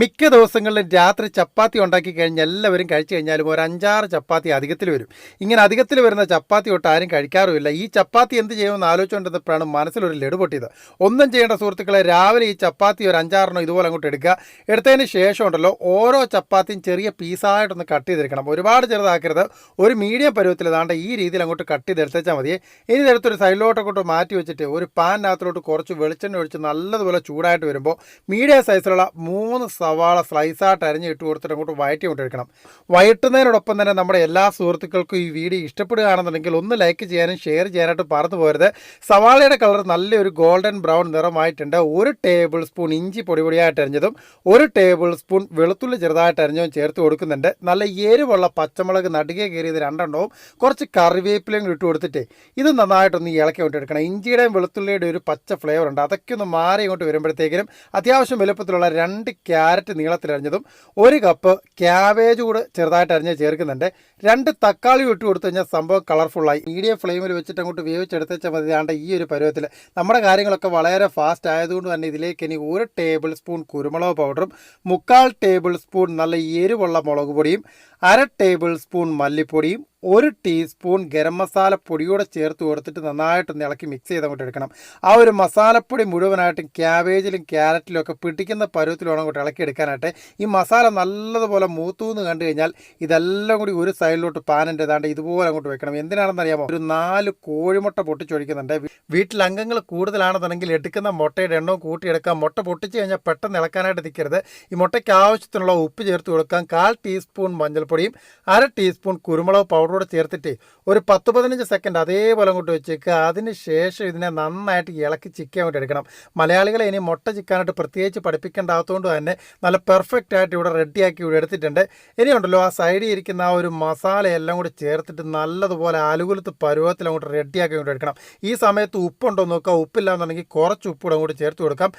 മിക്ക ദിവസങ്ങളിലും രാത്രി ചപ്പാത്തി ഉണ്ടാക്കി കഴിഞ്ഞാൽ എല്ലാവരും കഴിച്ചു കഴിഞ്ഞാലും ഒരു അഞ്ചാറ് ചപ്പാത്തി അധികത്തിൽ വരും. ഇങ്ങനെ അധികത്തിൽ വരുന്ന ചപ്പാത്തി തൊട്ട് ആരും കഴിക്കാറുമില്ല. ഈ ചപ്പാത്തി എന്ത് ചെയ്യുമെന്ന് ആലോചിച്ചുകൊണ്ടിരുന്നപ്പോഴാണ് മനസ്സിലൊരു ലഡു പൊട്ടിയത്. ഒന്നും ചെയ്യേണ്ട സുഹൃത്തുക്കളെ രാവിലെ ഈ ചപ്പാത്തി ഒരു അഞ്ചാറെണ്ണം ഇതുപോലെ അങ്ങോട്ട് എടുക്കുക. എടുത്തതിന് ശേഷം ഉണ്ടല്ലോ ഓരോ ചപ്പാത്തിയും ചെറിയ പീസായിട്ടൊന്ന് കട്ട് ചെയ്തെടുക്കണം. ഒരുപാട് ചെറുതാക്കരുത്. ഒരു മീഡിയം പരുവത്തിൽ ഇതാണ്ട് ഈ രീതിയിൽ അങ്ങോട്ട് കട്ട് ചെയ്തെടുത്തേച്ചാൽ മതി. ഇനി ഇതെടുത്തൊരു സൈഡിലോട്ടൊക്കെ മാറ്റി വെച്ചിട്ട് ഒരു പാനിനകത്തിലോട്ട് കുറച്ച് വെളിച്ചെണ്ണ ഒഴിച്ച് നല്ലതുപോലെ ചൂടായിട്ട് വരുമ്പോൾ മീഡിയം സൈസിലുള്ള മൂന്ന് സവാള സ്ലൈസായിട്ട് അരിഞ്ഞ് ഇട്ട് കൊടുത്തിട്ട് അങ്ങോട്ട് വയറ്റി കൊണ്ടിരിക്കണം വയറ്റുന്നതിനോടൊപ്പം തന്നെ നമ്മുടെ എല്ലാ സുഹൃത്തുക്കൾക്കും ഈ വീഡിയോ ഇഷ്ടപ്പെടുകയാണെന്നുണ്ടെങ്കിൽ ഒന്ന് ലൈക്ക് ചെയ്യാനും ഷെയർ ചെയ്യാനായിട്ട് പറഞ്ഞു പോരുത് സവാളയുടെ കളർ നല്ലൊരു ഗോൾഡൻ ബ്രൗൺ നിറമായിട്ടുണ്ട്. ഒരു ടേബിൾ സ്പൂൺ ഇഞ്ചി പൊടിപൊടിയായിട്ട് അരിഞ്ഞതും ഒരു ടേബിൾ സ്പൂൺ വെളുത്തുള്ളി ചെറുതായിട്ട് അരിഞ്ഞതും ചേർത്ത് കൊടുക്കുന്നുണ്ട്. നല്ല എരിവുള്ള പച്ചമുളക് നടുകെ കയറിയത് രണ്ടെണ്ണവും കുറച്ച് കറിവേപ്പിലയും ഇട്ട് കൊടുത്തിട്ട് ഇത് നന്നായിട്ടൊന്ന് ഇളക്കി കൊണ്ടെടുക്കണം ഇഞ്ചിയുടെയും വെളുത്തുള്ളിയുടെ ഒരു പച്ച ഫ്ലേവർ ഉണ്ട്. അതൊക്കെ ഒന്ന് മാറി ഇങ്ങോട്ട് വരുമ്പോഴത്തേക്കിനും അത്യാവശ്യം വലുപ്പത്തിലുള്ള രണ്ട് ക്യാരറ്റ് നീളത്തിലരിഞ്ഞതും ഒരു കപ്പ് ക്യാബേജ് കൂടെ ചെറുതായിട്ട് അരിഞ്ഞ് ചേർക്കുന്നുണ്ട്. രണ്ട് തക്കാളി ഇട്ട് കൊടുത്തു കഴിഞ്ഞാൽ സംഭവം കളർഫുള്ളായി. മീഡിയം ഫ്ലെയിമിൽ വെച്ചിട്ട് അങ്ങോട്ട് വേവിച്ചെടുത്തേച്ച മതി. ആണ്ട് ഈ ഒരു പരുവത്തിൽ നമ്മുടെ കാര്യങ്ങളൊക്കെ വളരെ ഫാസ്റ്റ് ആയതുകൊണ്ട് തന്നെ ഇതിലേക്ക് ഇനി ഒരു ടേബിൾ സ്പൂൺ കുരുമുളക് പൗഡറും മുക്കാൽ ടേബിൾ സ്പൂൺ നല്ല എരിവുള്ള മുളക് പൊടിയും അര ടേബിൾ സ്പൂൺ മല്ലിപ്പൊടിയും ഒരു ടീസ്പൂൺ ഗരം മസാല കൂടെ ചേർത്ത് കൊടുത്തിട്ട് നന്നായിട്ട് ഇളക്കി മിക്സ് ചെയ്ത് അങ്ങോട്ട് എടുക്കണം. ആ ഒരു മസാലപ്പൊടി മുഴുവനായിട്ടും ക്യാബേജിലും ക്യാരറ്റിലും ഒക്കെ പിടിക്കുന്ന പരുവത്തിലാണ് അങ്ങോട്ട് ഇളക്കി എടുക്കാനായിട്ട്. ഈ മസാല നല്ലതുപോലെ മൂത്തൂന്ന് കണ്ടു കഴിഞ്ഞാൽ ഇതെല്ലാം കൂടി ഒരു സൈഡിലോട്ട് പാനിന്റെ ഏതാണ്ട് ഇതുപോലെ അങ്ങോട്ട് വെക്കണം. എന്തിനാണെന്ന് അറിയാമോ ഒരു നാല് കോഴിമുട്ട പൊട്ടിച്ചൊഴിക്കുന്നുണ്ട്. വീട്ടിൽ അംഗങ്ങൾ കൂടുതലാണെന്നുണ്ടെങ്കിൽ എടുക്കുന്ന മുട്ടയുടെ എണ്ണവും കൂട്ടിയെടുക്കാം. മുട്ട പൊട്ടിച്ച് കഴിഞ്ഞാൽ പെട്ടെന്ന് ഇളക്കാനായിട്ട് നിൽക്കരുത്. ഈ മുട്ടയ്ക്ക് ആവശ്യത്തിനുള്ള ഉപ്പ് ചേർത്ത് കൊടുക്കാം. കാൽ ടീസ്പൂൺ മഞ്ഞൾപ്പൊടിയും അര ടീസ്പൂൺ കുരുമുളക് പൗഡറോടെ ചേർത്തിട്ട് ഒരു പത്ത് പതിനഞ്ച് സെക്കൻഡ് അതേപോലെ അങ്ങോട്ട് വെച്ചേക്കുക അതിന് ശേഷം ഇതിനെ നന്നായിട്ട് ഇളക്കി ചിക്കാൻ വേണ്ടി എടുക്കണം. മലയാളികളെ ഇനി മുട്ട ചിക്കാനായിട്ട് പ്രത്യേകിച്ച് പഠിപ്പിക്കേണ്ടാത്തതുകൊണ്ട് തന്നെ നല്ല പെർഫെക്റ്റ് ആയിട്ട് ഇവിടെ റെഡിയാക്കി ഇവിടെ എടുത്തിട്ടുണ്ട്. ഇനി ഉണ്ടല്ലോ ആ സൈഡിൽ ഇരിക്കുന്ന ആ ഒരു മസാല എല്ലാം കൂടി ചേർത്തിട്ട് നല്ലതുപോലെ ആലുകുലത്ത് പരുവത്തിൽ അങ്ങോട്ട് റെഡിയാക്കി അങ്ങോട്ട് എടുക്കണം. ഈ സമയത്ത് ഉപ്പുണ്ടോ നോക്കുക. ഉപ്പില്ലാന്നുണ്ടെങ്കിൽ കുറച്ച് ഉപ്പ് കൂടെ അങ്ങോട്ട് ചേർത്ത് കൊടുക്കാം.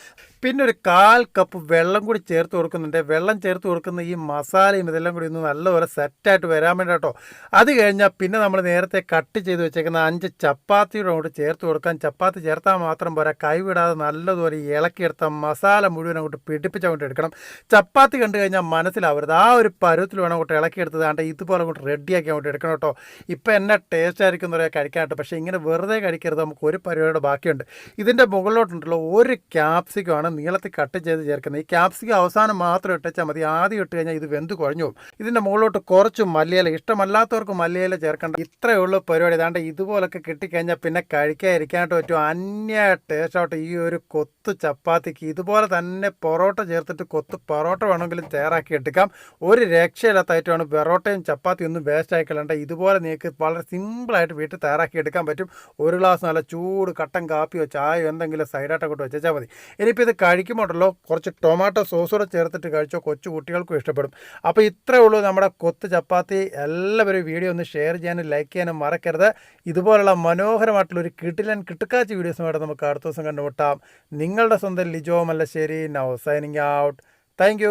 പിന്നെ ഒരു കാൽ കപ്പ് വെള്ളം കൂടി ചേർത്ത് കൊടുക്കുന്നുണ്ട്. വെള്ളം ചേർത്ത് കൊടുക്കുന്ന ഈ മസാലയും ഇതെല്ലാം കൂടി ഒന്ന് നല്ലപോലെ സെറ്റായിട്ട് വരാൻ വേണ്ടി കേട്ടോ അത് കഴിഞ്ഞാൽ പിന്നെ നമ്മൾ നേരത്തെ കട്ട് ചെയ്ത് വെച്ചേക്കുന്ന അഞ്ച് ചപ്പാത്തിയുടെ അങ്ങോട്ട് ചേർത്ത് കൊടുക്കാൻ ചപ്പാത്തി ചേർത്താൽ മാത്രം പോരാ. കൈവിടാതെ നല്ലതുപോലെ ഇളക്കിയെടുത്ത മസാല മുഴുവൻ അങ്ങോട്ട് പിടിപ്പിച്ച് അങ്ങോട്ട് എടുക്കണം. ചപ്പാത്തി കണ്ടു കഴിഞ്ഞാൽ മനസ്സിലാവരുത്. ആ ഒരു പരുവത്തിൽ വേണം അങ്ങോട്ട് ഇളക്കിയെടുത്തത് ആണ്ട് ഇതുപോലെ അങ്ങോട്ട് റെഡിയാക്കി അങ്ങോട്ട് എടുക്കണം കേട്ടോ. ഇപ്പം എന്നെ ടേസ്റ്റ് ആയിരിക്കും എന്ന് പറയാൻ കഴിക്കാനായിട്ട്. പക്ഷേ ഇങ്ങനെ വെറുതെ കഴിക്കരുത്. നമുക്ക് ഒരു പരിപാടിയുടെ ബാക്കിയുണ്ട്. ഇതിന്റെ മുകളിലോട്ടുണ്ടല്ലോ ഒരു ക്യാപ്സിക്കമാണ് നീളത്തിൽ കട്ട് ചെയ്ത് ചേർക്കുന്നത് ഈ ക്യാപ്സിക്കം അവസാനം മാത്രം ഇട്ടച്ചാൽ മതി. ആദ്യം ഇട്ട് കഴിഞ്ഞാൽ ഇത് വെന്ത് കുഴഞ്ഞു പോകും. ഇതിന്റെ മുകളിലോട്ട് കുറച്ച് മല്ലിയില ഇഷ്ടമല്ലാത്തവർക്ക് മല്ലിയില ചേർക്കേണ്ട ഇത്രയേ ഉള്ളൂ പരിപാടി. ഏതാണ്ട് ഇതുപോലൊക്കെ കിട്ടിക്കഴിഞ്ഞാൽ പിന്നെ കഴിക്കാതിരിക്കാനായിട്ട് പറ്റും. അന്യ ടേസ്റ്റായിട്ട് ഈ ഒരു കൊത്ത് ചപ്പാത്തിക്ക് ഇതുപോലെ തന്നെ പൊറോട്ട ചേർത്തിട്ട് കൊത്ത് പൊറോട്ട വേണമെങ്കിലും തയ്യാറാക്കി എടുക്കാം. ഒരു രക്ഷയില്ലാത്തായിട്ടാണ് പൊറോട്ടയും ചപ്പാത്തിയും ഒന്നും വേസ്റ്റ് ആയി ഇതുപോലെ നിങ്ങൾക്ക് വളരെ സിമ്പിളായിട്ട് വീട്ടിൽ തയ്യാറാക്കി എടുക്കാൻ പറ്റും. ഒരു ഗ്ലാസ് നല്ല ചൂട് കട്ടൻ കാപ്പിയോ ചായയോ എന്തെങ്കിലും സൈഡായിട്ട് അങ്ങോട്ട് വെച്ചാൽ മതി. ഇനിയിപ്പോൾ ഇത് കഴിക്കുമ്പോഴല്ലോ കുറച്ച് ടൊമാറ്റോ സോസ് കൂടെ ചേർത്തിട്ട് കഴിച്ചോ കൊച്ചു കുട്ടികൾക്കും ഇഷ്ടപ്പെടും. അപ്പോൾ ഇത്രയേ ഉള്ളൂ നമ്മുടെ കൊത്ത് ചപ്പാത്തി. എല്ലാവരും വീഡിയോ ഒന്ന് ഷെയർ ചെയ്യാനും ലൈക്ക് ചെയ്യാനും മറക്കരുത്. ഇതുപോലുള്ള മനോഹരമായിട്ടുള്ള ഒരു കിട്ടിലൻ കിട്ടുക്കാച്ച വീഡിയോസുമായിട്ട് നമുക്ക് അടുത്ത ദിവസം കണ്ടുമുട്ടാം. നിങ്ങളുടെ സ്വന്തം Lijo Mallassery. Now signing out thank